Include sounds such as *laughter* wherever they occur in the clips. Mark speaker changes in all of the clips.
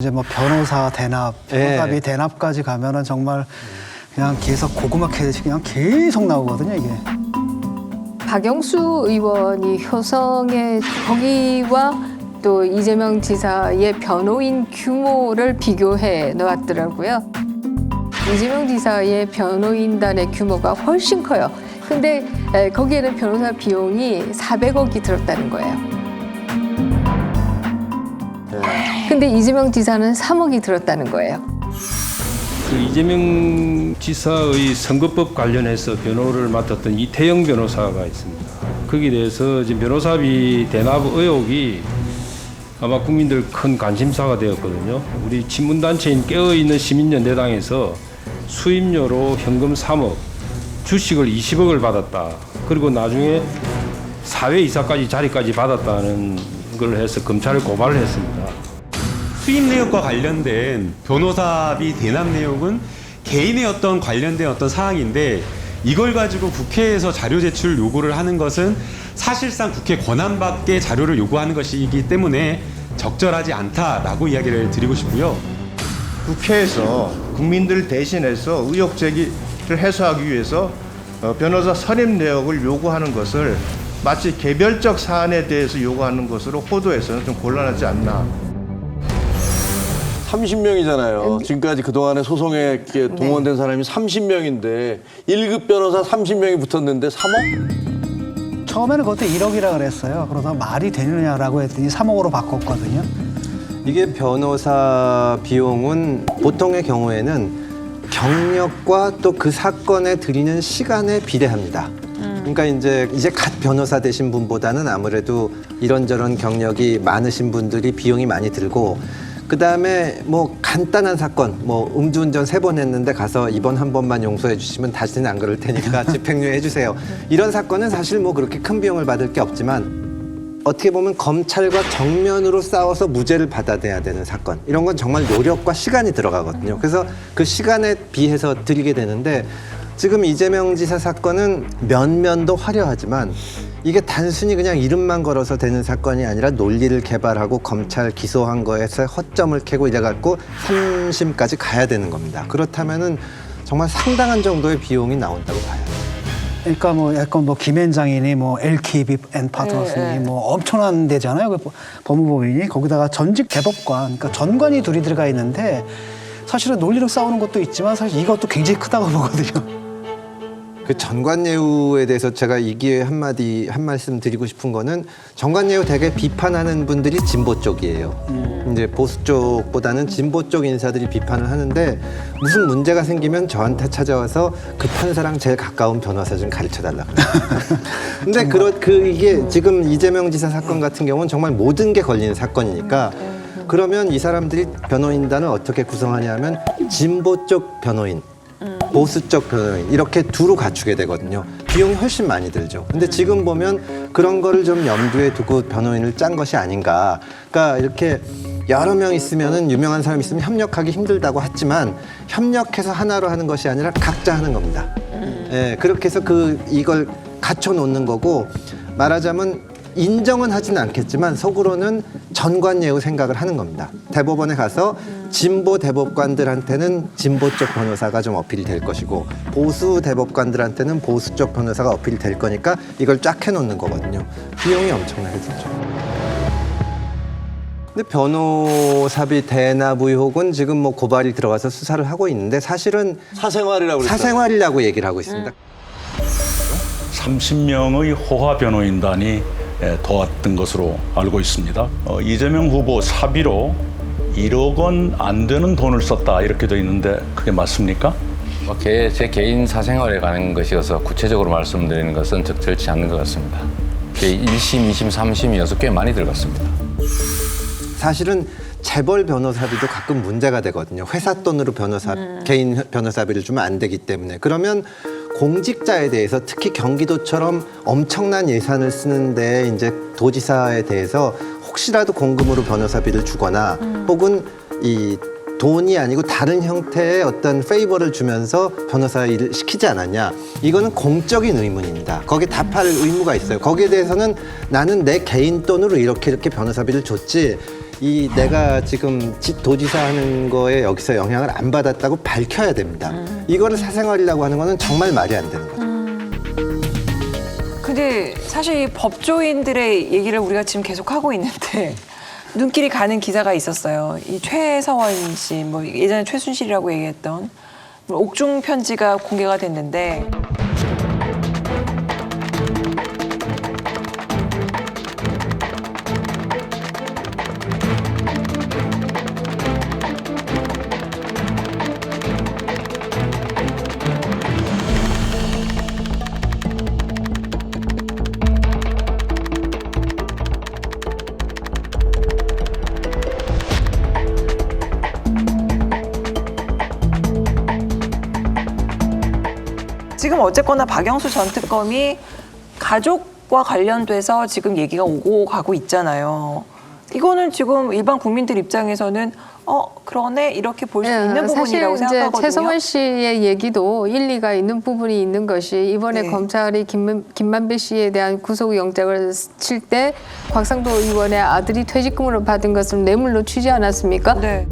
Speaker 1: 이제 뭐 변호사 대납, 변호사비
Speaker 2: 예.
Speaker 1: 대납까지 가면은 정말 그냥 계속 고구마 캐듯이 그냥 계속 나오거든요 이게.
Speaker 3: 박영수 의원이 효성의 거기와 또 이재명 지사의 변호인 규모를 비교해 놓았더라고요. 이재명 지사의 변호인단의 규모가 훨씬 커요. 근데 에, 거기에는 변호사 비용이 400억이 들었다는 거예요. 근데 이재명 지사는 3억이 들었다는 거예요.
Speaker 4: 그 이재명 지사의 선거법 관련해서 변호를 맡았던 이태영 변호사가 있습니다. 거기에 대해서 지금 변호사비 대납 의혹이 아마 국민들 큰 관심사가 되었거든요. 우리 친문단체인 깨어있는 시민연대당에서 수임료로 현금 3억, 주식을 20억을 받았다. 그리고 나중에 사회이사까지 자리까지 받았다는 걸 해서 검찰을 고발을 했습니다.
Speaker 5: 수입 내역과 관련된 변호사비 대납 내용은 개인의 어떤 관련된 어떤 사항인데 이걸 가지고 국회에서 자료 제출 요구를 하는 것은 사실상 국회 권한 밖의 자료를 요구하는 것이기 때문에 적절하지 않다라고 이야기를 드리고 싶고요.
Speaker 6: 국회에서 국민들 대신해서 의혹 제기를 해소하기 위해서 어, 변호사 선임 내역을 요구하는 것을 마치 개별적 사안에 대해서 요구하는 것으로 호도해서는 좀 곤란하지 않나.
Speaker 2: 30명이잖아요. 지금까지 그동안에 소송에 이렇게 동원된 사람이 30명인데 1급 변호사 30명이 붙었는데 3억?
Speaker 1: 처음에는 그것도 1억이라 그랬어요. 그러다 말이 되느냐라고 했더니 3억으로 바꿨거든요.
Speaker 7: 이게 변호사 비용은 보통의 경우에는 경력과 또 그 사건에 들이는 시간에 비례합니다. 그러니까 이제 이제 갓 변호사 되신 분보다는 아무래도 이런저런 경력이 많으신 분들이 비용이 많이 들고 그다음에 뭐 간단한 사건 뭐 음주운전 세 번 했는데 가서 이번 한 번만 용서해 주시면 다시는 안 그럴 테니까 *laughs* 집행유예 해 주세요. 이런 사건은 사실 뭐 그렇게 큰 비용을 받을 게 없지만 어떻게 보면 검찰과 정면으로 싸워서 무죄를 받아내야 되는 사건 이런 건 정말 노력과 시간이 들어가거든요. 그래서 그 시간에 비해서 드리게 되는데 지금 이재명 지사 사건은 면 면도 화려하지만 이게 단순히 그냥 이름만 걸어서 되는 사건이 아니라 논리를 개발하고 검찰 기소한 거에서 허점을 캐고 이래갖고 삼심까지 가야 되는 겁니다. 그렇다면은 정말 상당한 정도의 비용이 나온다고 봐요.
Speaker 1: 그러니까 뭐 약간 뭐 김현장이니 뭐 LKB 앤 파트너스니 뭐 엄청난 데잖아요. 그 법무법인이 거기다가 전직 대법관, 그러니까 전관이 둘이 들어가 있는데 사실은 논리로 싸우는 것도 있지만 사실 이것도 굉장히 크다고 *laughs* 보거든요.
Speaker 7: 그 전관예우에 대해서 제가 이 기회에 한마디 한 말씀 드리고 싶은 거는 전관예우 되게 비판하는 분들이 진보 쪽이에요. 이제 보수 쪽보다는 진보 쪽 인사들이 비판을 하는데 무슨 문제가 생기면 저한테 찾아와서 그 판사랑 제일 가까운 변호사 좀 가르쳐 달라 그래요. *laughs* 근데 그런 그 이게 지금 이재명 지사 사건 같은 경우는 정말 모든 게 걸리는 사건이니까 그러면 이 사람들이 변호인단을 어떻게 구성하냐면 진보 쪽 변호인 보수 쪽 변호인 이렇게 두루 갖추게 되거든요. 비용이 훨씬 많이 들죠. 근데 지금 보면 그런 거를 좀 염두에 두고 변호인을 짠 것이 아닌가. 그러니까 이렇게 여러 명 있으면은 유명한 사람 있으면 협력하기 힘들다고 했지만 협력해서 하나로 하는 것이 아니라 각자 하는 겁니다. 예, 그렇게 해서 그 이걸 갖춰 놓는 거고 말하자면 인정은 하지는 않겠지만 속으로는 전관예우 생각을 하는 겁니다. 대법원에 가서 진보 대법관들한테는 진보 쪽 변호사가 좀 어필이 될 것이고 보수 대법관들한테는 보수 쪽 변호사가 어필이 될 거니까 이걸 쫙 해놓는 거거든요. 비용이 엄청나게 들죠. 근데 변호사비 대납 의혹은 지금 뭐 고발이 들어가서 수사를 하고 있는데 사실은
Speaker 2: 사생활이라고.
Speaker 7: 사생활이라고 얘기를 하고 있습니다.
Speaker 8: 30명의 호화 변호인단이 예, 도왔던 것으로 알고 있습니다. 어, 이재명 후보 사비로 1억 원 안 되는 돈을 썼다 이렇게 돼 있는데 그게 맞습니까?
Speaker 9: 뭐 개- 제 개인 사생활에 관한 것이어서 구체적으로 말씀드리는 것은 적절치 않는 것 같습니다. 게 1심, 2심, 3심이어서 꽤 많이 들어갔습니다.
Speaker 7: 사실은 재벌 변호사비도 가끔 문제가 되거든요. 회사 돈으로 변호사 개인 변호사비를 주면 안 되기 때문에 그러면 공직자에 대해서 특히 경기도처럼 엄청난 예산을 쓰는데 이제 도지사에 대해서 혹시라도 공금으로 변호사비를 주거나 혹은 이 돈이 아니고 다른 형태의 어떤 페이버를 주면서 변호사 일을 시키지 않았냐. 이거는 공적인 의문입니다. 거기에 답할 의무가 있어요. 거기에 대해서는 나는 내 개인 돈으로 이렇게 이렇게 변호사비를 줬지 이 내가 지금 지- 도지사 하는 거에 여기서 영향을 안 받았다고 밝혀야 됩니다. 이거를 사생활이라고 하는 거는 정말 말이 안 되는 거죠.
Speaker 10: 근데 사실 이 법조인들의 얘기를 우리가 지금 계속 하고 있는데 *laughs* 눈길이 가는 기사가 있었어요. 이 최서원 씨, 뭐 예전에 최순실이라고 얘기했던 옥중 편지가 공개가 됐는데 지금 어쨌거나 박영수 전 특검이 가족과 관련돼서 지금 얘기가 오고 가고 있잖아요. 이거는 지금 일반 국민들 입장에서는 어 그러네 이렇게 볼 수 있는
Speaker 3: 예, 사실
Speaker 10: 부분이라고
Speaker 3: 이제
Speaker 10: 생각하거든요.
Speaker 3: 최성원 씨의 얘기도 일리가 있는 부분이 있는 것이 이번에
Speaker 10: 네.
Speaker 3: 검찰이 김만, 김만배 씨에 대한 구속영장을 칠 때 곽상도 의원의 아들이 퇴직금으로 받은 것을 뇌물로 취지 않았습니까?
Speaker 10: 네.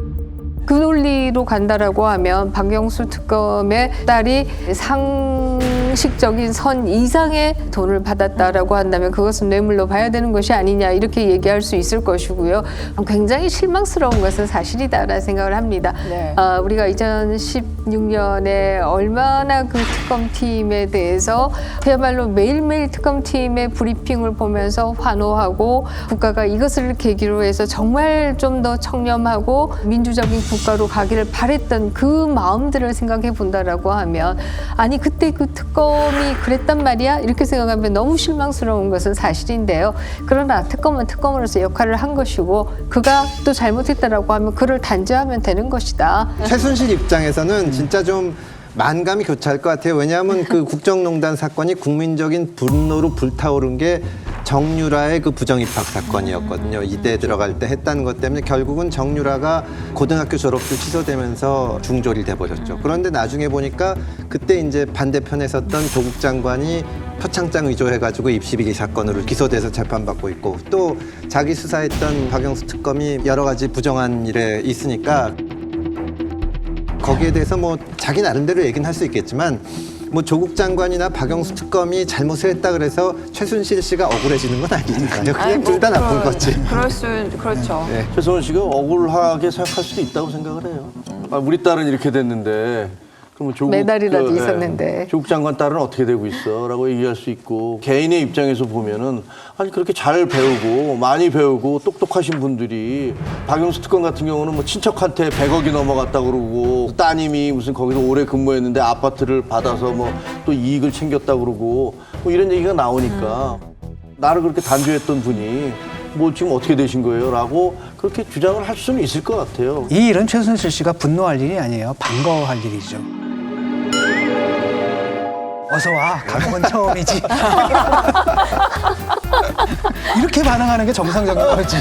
Speaker 3: 그 논리로 간다라고 하면 박영수 특검의 딸이 상식적인 선 이상의 돈을 받았다라고 한다면 그것은 뇌물로 봐야 되는 것이 아니냐 이렇게 얘기할 수 있을 것이고요. 굉장히 실망스러운 것은 사실이다라는 생각을 합니다.
Speaker 10: 네.
Speaker 3: 아, 우리가 2016년에 얼마나 그 특검팀에 대해서 그야말로 매일매일 특검팀의 브리핑을 보면서 환호하고 국가가 이것을 계기로 해서 정말 좀 더 청렴하고 민주적인 국 가로 가기를 바랬던 그 마음들을 생각해 본다라고 하면 아니 그때 그 특검이 그랬단 말이야 이렇게 생각하면 너무 실망스러운 것은 사실인데요. 그러나 특검은 특검으로서 역할을 한 것이고 그가 또 잘못했다라고 하면 그를 단죄하면 되는 것이다.
Speaker 7: 최순실 입장에서는 진짜 좀 만감이 교차할 것 같아요. 왜냐하면 그 국정농단 사건이 국민적인 분노로 불타오른 게 정유라의 그 부정입학 사건이었거든요. 이대에 들어갈 때 했다는 것 때문에 결국은 정유라가 고등학교 졸업도 취소되면서 중졸이 돼버렸죠. 그런데 나중에 보니까 그때 이제 반대편에 섰던 조국 장관이 표창장 위조해가지고 입시비리 사건으로 기소돼서 재판받고 있고 또 자기 수사했던 박영수 특검이 여러 가지 부정한 일에 있으니까 거기에 대해서 뭐 자기 나름대로 얘기는 할 수 있겠지만 뭐 조국 장관이나 박영수 특검이 잘못을 했다 그래서 최순실 씨가 억울해지는 건 아니니까요. 그냥 둘다 나쁜 거지.
Speaker 10: 그럴 수 그렇죠.
Speaker 7: 네.
Speaker 2: 최성원 씨가 억울하게 생각할 수도 있다고 생각을 해요. 아, 우리 딸은 이렇게 됐는데 그러면 조국
Speaker 3: 메달이라도
Speaker 2: 그, 예,
Speaker 3: 있었는데.
Speaker 2: 조국 장관 딸은 어떻게 되고 있어라고 얘기할 수 있고 개인의 입장에서 보면은 아니 그렇게 잘 배우고 많이 배우고 똑똑하신 분들이 박영수 특검 같은 경우는 뭐 친척한테 100억이 넘어갔다 그러고 따님이 무슨 거기서 오래 근무했는데 아파트를 받아서 뭐 또 이익을 챙겼다 그러고 뭐 이런 얘기가 나오니까 나를 그렇게 단죄했던 분이 뭐 지금 어떻게 되신 거예요? 라고 그렇게 주장을 할 수는 있을 것 같아요.
Speaker 1: 이 일은 최순실 씨가 분노할 일이 아니에요. 반가워할 일이죠. 어서 와. 감옥은 처음이지. *laughs* 이렇게 반응하는 게 정상적인 거지.